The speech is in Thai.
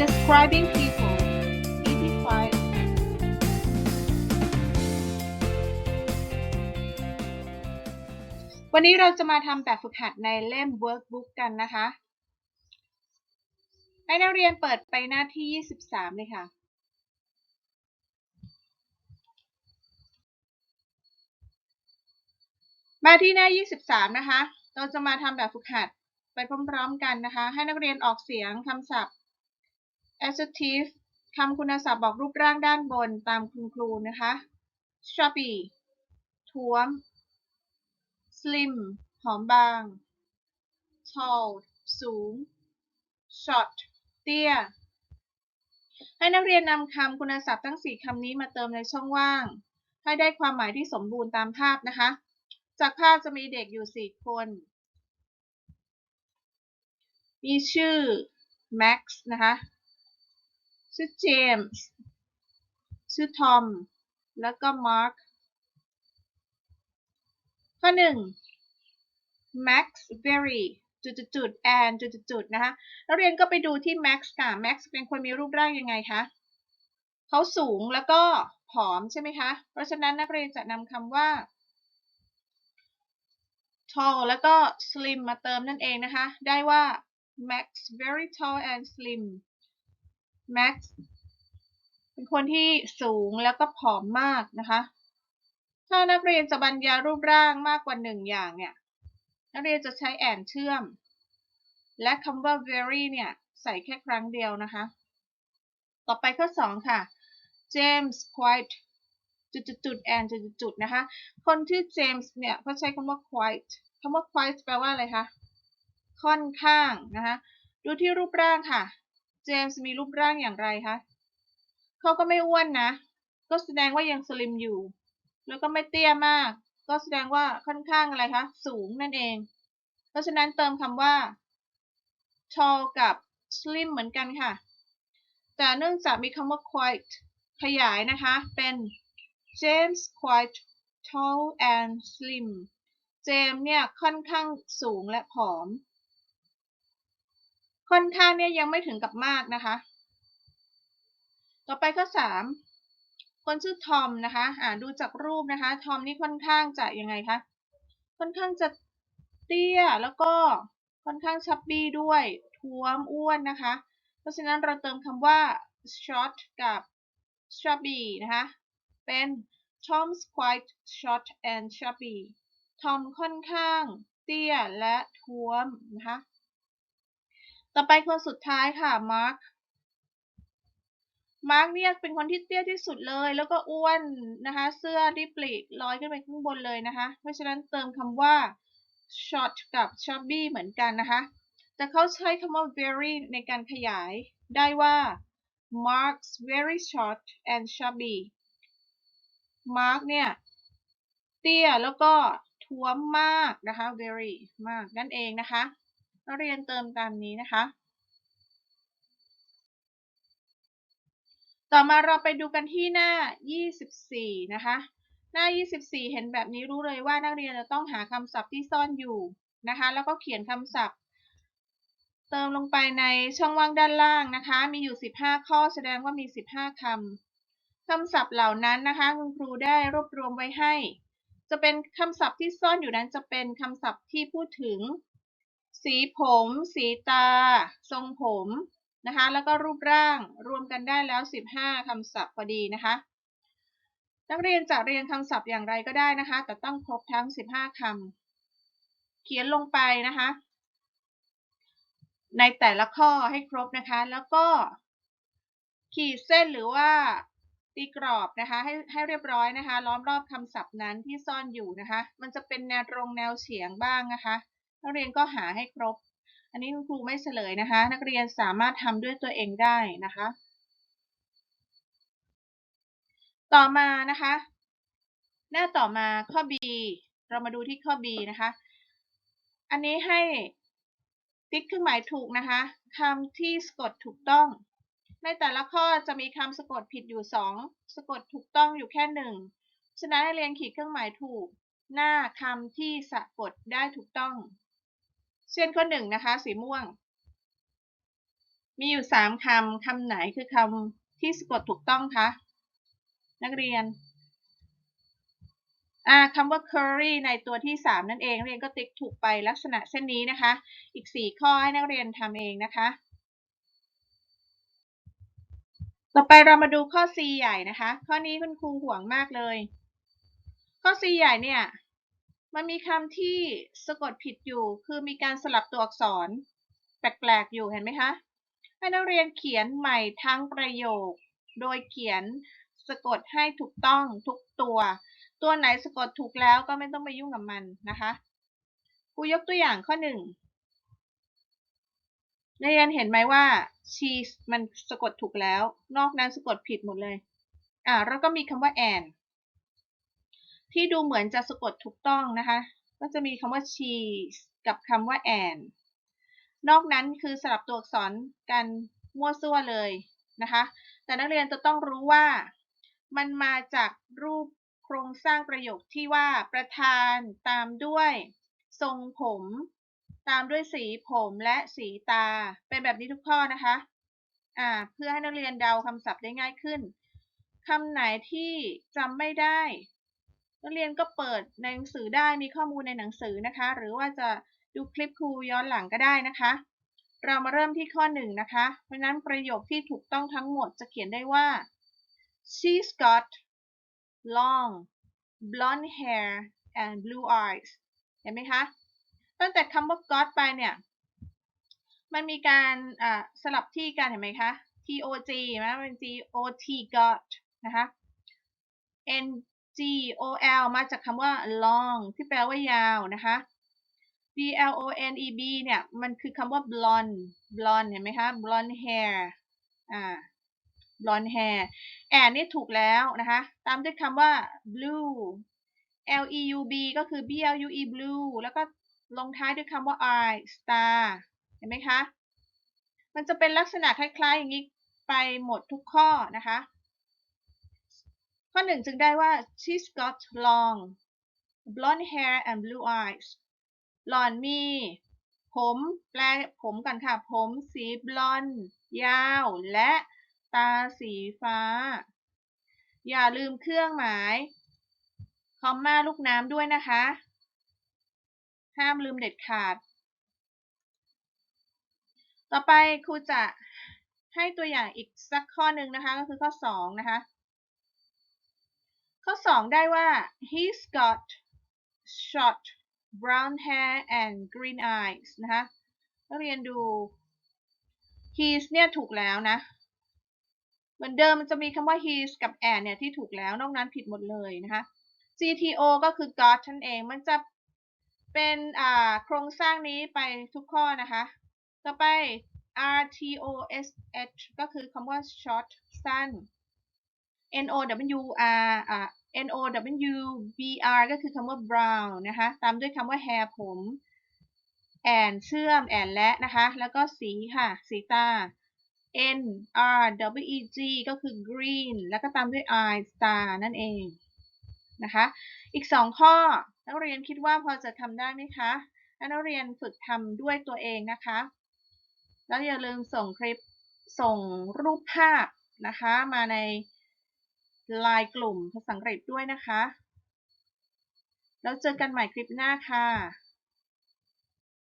describing people วันนี้เราจะมาทำแบบฝึกหัดในเล่ม workbook กันนะคะ ให้นักเรียนเปิดไปหน้าที่ 23 เลยค่ะมาที่หน้า 23 นะคะ เราจะมาทำแบบฝึกหัดไปพร้อมๆกันนะคะ ให้นักเรียนออกเสียงคำศัพท์ adjective คำคุณศัพท์บอกรูปร่างด้านบนตามคุณครูนะคะ chubby ท้วม slim หอมบาง tall สูง short เตี้ย ให้นักเรียนนำคำคุณศัพท์ทั้ง 4คำนี้มาเติมในช่องว่าง ให้ได้ความหมายที่สมบูรณ์ตามภาพนะคะ จากภาพจะมีเด็กอยู่ 4 คน มีชื่อ Max นะคะ ชื่อ James ชื่อ Tom แล้วก็ Mark ข้อ1 Max very จุดๆ and จุดๆนะคะนักเรียนก็ไปดูที่ Max ค่ะ Max เป็นคนมีรูปร่างยังไงคะเขาสูงแล้วก็ผอมใช่ไหมคะ เพราะฉะนั้นนักเรียนจะนำคำว่า tall แล้วก็ slim มาเติมนั่นเองนะคะ ได้ว่า Max very tall and slim Max เป็นคนที่สูงแล้วก็ผอมมากนะคะ ถ้านักเรียนจะบรรยายรูปร่างมากกว่าหนึ่งอย่างเนี่ย นักเรียนจะใช้แอนเชื่อม และคำว่า very เนี่ย ใส่แค่ครั้งเดียวนะคะ ต่อไปข้อ 2 ค่ะ James quite จุดๆ and จุดๆนะคะ คนที่ James เนี่ยเขาใช้คำว่า quite คำว่า quite แปลว่าอะไรคะ ค่อนข้างนะคะ ดูที่รูปร่างค่ะ James มีรูปร่างอย่างไรคะ เขาก็ไม่อ้วนนะ ก็แสดงว่ายังสลิมอยู่ แล้วก็ไม่เตี้ยมาก ก็แสดงว่าค่อนข้างอะไรคะ สูงนั่นเอง เพราะฉะนั้นเติมคำว่า tall กับ slim เหมือนกันค่ะ แต่เนื่องจากมีคำว่า quite ขยายนะคะ เป็น James quite tall and slim เจมเนี่ยค่อนข้างสูงและผอม ค่อนข้างเนี่ยยังไม่ถึงกับมากนะคะ ต่อไปข้อ3คนชื่อทอมนะคะอ่าดูจากรูปนะคะ ทอมนี่ค่อนข้างจะยังไงคะ ค่อนข้างจะเตี้ยแล้วก็ค่อนข้างชับบี้ด้วย ท้วมอ้วนนะคะ เพราะฉะนั้นเราเติมคำว่า short กับ chubby นะคะ เป็น Tom's quite short and chubby ทอมค่อนข้างเตี้ยและท้วมนะคะ ต่อไปคนสุดท้ายค่ะ Mark Mark เนี่ยเป็นคนที่เตี้ยที่สุดเลย แล้วก็อ้วนนะคะ เสื้อที่ปลีกลอยขึ้นไปข้างบนเลยนะคะ เพราะฉะนั้นเติมคำว่า short กับ chubby เหมือนกันนะคะ แต่เขาใช้คำว่า very ในการขยายได้ว่า Mark's very short and chubby Mark เนี่ยเตี้ยแล้วก็ท้วมมากนะคะ very มากนั่นเองนะคะ นักเรียนเติมตามนี้นะคะ ต่อมาเราไปดูกันที่หน้า 24 นะคะ หน้า 24 เห็นแบบนี้รู้เลยว่านักเรียนจะต้องหาคำศัพท์ที่ซ่อนอยู่นะคะ แล้วก็เขียนคำศัพท์ เติมลงไปในช่องว่างด้านล่างนะคะ มีอยู่ 15 ข้อแสดงว่ามี 15 คำ คำศัพท์เหล่านั้นนะคะคุณครูได้รวบรวมไว้ให้ จะเป็นคำศัพท์ที่ซ่อนอยู่นั้นจะเป็นคำศัพท์ที่พูดถึง สีผม สีตา ทรงผมนะคะ แล้วก็รูปร่างรวมกันได้แล้ว 15คำศัพท์พอดีนะคะ นักเรียนจะเรียนคำศัพท์อย่างไรก็ได้นะคะ แต่ต้องครบทั้ง 15คำเขียนลงไปนะคะ ในแต่ละข้อให้ครบนะคะ แล้วก็ ขีดเส้นหรือว่าตีกรอบนะคะให้ให้เรียบร้อยนะคะ ล้อมรอบคำศัพท์นั้นที่ซ่อนอยู่นะคะ มันจะเป็นแนวตรงแนวเฉียงบ้างนะคะ นักเรียนก็หาให้ครบ อันนี้คุณครูไม่เฉลยนะคะ นักเรียนสามารถทำด้วยตัวเองได้นะคะ ต่อมานะคะ หน้าต่อมาข้อ B เรามาดูที่ข้อ B นะคะ อันนี้ให้ติ๊กเครื่องหมายถูกนะคะคำที่สะกดถูกต้อง ในแต่ละข้อจะมีคำสะกดผิดอยู่ 2 สะกดถูกต้องอยู่แค่หนึ่งฉะนั้นให้เรียนขีดเครื่องหมายถูก หน้าคำที่สะกดได้ถูกต้อง เช่นข้อหนึ่งนะคะ สีม่วง มีอยู่สามคำคำไหนคือคำที่สะกดถูกต้องคะนักเรียนอ่าคำว่า curry ในตัวที่สามนั่นเองนักเรียนก็ติ๊กถูกไปลักษณะเช่นนี้นะคะ อีกสี่ข้อให้นักเรียนทำเองนะคะ ต่อไปเรามาดูข้อ C ใหญ่นะคะ ข้อนี้คุณครูห่วงมากเลย ข้อ C ใหญ่เนี่ย มันมีคำที่สะกดผิดอยู่ คือมีการสลับตัวอักษร แปลกๆ อยู่เห็นไหมคะ ให้นักเรียนเขียนใหม่ทั้งประโยค โดยเขียนสะกดให้ถูกต้องทุกตัว ตัวไหนสะกดถูกแล้วก็ไม่ต้องไปยุ่งกับมันนะคะครูยกตัวอย่างข้อหนึ่งนักเรียนเห็นไหมว่า cheese มันสะกดถูกแล้ว นอกนั้นสะกดผิดหมดเลย อ่าแล้วก็มีคำว่า and ที่ดูเหมือนจะสะกดถูกต้องนะคะ ก็จะมีคำว่า cheese กับคำว่า and นอกนั้นคือสลับตัวอักษรกันมั่วซั่วเลยนะคะ แต่นักเรียนจะต้องรู้ว่ามันมาจากรูปโครงสร้างประโยคที่ว่าประธานตามด้วยทรงผม ตามด้วยสีผมและสีตา เป็นแบบนี้ทุกข้อนะคะอ่าเพื่อให้นักเรียนเดาคำศัพท์ได้ง่ายขึ้นคำไหนที่จำไม่ได้ นักเรียนก็เปิดในหนังสือได้มีข้อมูลในหนังสือนะคะ หรือว่าจะดูคลิปครูย้อนหลังก็ได้นะคะ เรามาเริ่มที่ข้อหนึ่งนะคะ เพราะนั้นประโยคที่ถูกต้องทั้งหมดจะเขียนได้ว่า she's got long blonde hair and blue eyes เห็นไหมคะ ตั้งแต่คำว่า got ไปเนี่ย มันมีการสลับที่กันเห็นไหมคะ t o g นะเป็น g o t got นะคะ and g o l มาจากคำว่า long ที่แปลว่ายาวนะคะ b l o n e b เนี่ย มันคือคำว่า blonde blonde เห็นไหมคะ blonde hair อ่า blonde hair แอนนี่ถูกแล้วนะคะ ตามด้วยคำว่า blue L E U B ก็คือ B L U E blue แล้วก็ลงท้ายด้วยคำว่า I star เห็นไหมคะ มันจะเป็นลักษณะคล้าย ๆ อย่างนี้ไปหมดทุกข้อนะคะ ข้อหนึ่งจึงได้ว่า she's got long blonde hair and blue eyes หล่อนมี ผมแปลผมกันค่ะ ผมสีบลอนด์ยาว และตาสีฟ้า อย่าลืมเครื่องหมาย คอมมาลูกน้ำด้วยนะคะ ห้ามลืมเด็ดขาด ต่อไปครูจะให้ตัวอย่างอีกสักข้อหนึ่งนะคะ ก็คือข้อ 2 นะคะ ข้อ2ได้ว่า he's got short brown hair and green eyes นะคะนักเรียนดู he's เนี่ยถูกแล้วนะ เหมือนเดิมมันจะมีคำว่า he's กับ and เนี่ยที่ถูกแล้ว นอกนั้นผิดหมดเลยนะคะ GTO ก็คือ got นั่นเอง มันจะเป็นอ่าโครงสร้างนี้ไปทุกข้อนะคะ ต่อไป RTOSH ก็คือคำว่า short สั้น NOWR อ่า NOWBR ก็คือคำว่า brown นะคะ ตามด้วยคำว่า hair ผม and เชื่อม and และนะคะ แล้วก็สีค่ะ สีตา N R W E G ก็คือ green แล้วก็ตามด้วย I star นั่นเองนะคะ อีก 2 ข้อ นักเรียนคิดว่าพอจะทำได้ไหมคะ นักเรียนฝึกทำด้วยตัวเองนะคะ แล้วอย่าลืมส่งคลิป ส่งรูปภาพนะคะ มาใน ไลน์กลุ่มภาษาอังกฤษด้วยนะคะ แล้วเจอกันใหม่คลิปหน้าค่ะ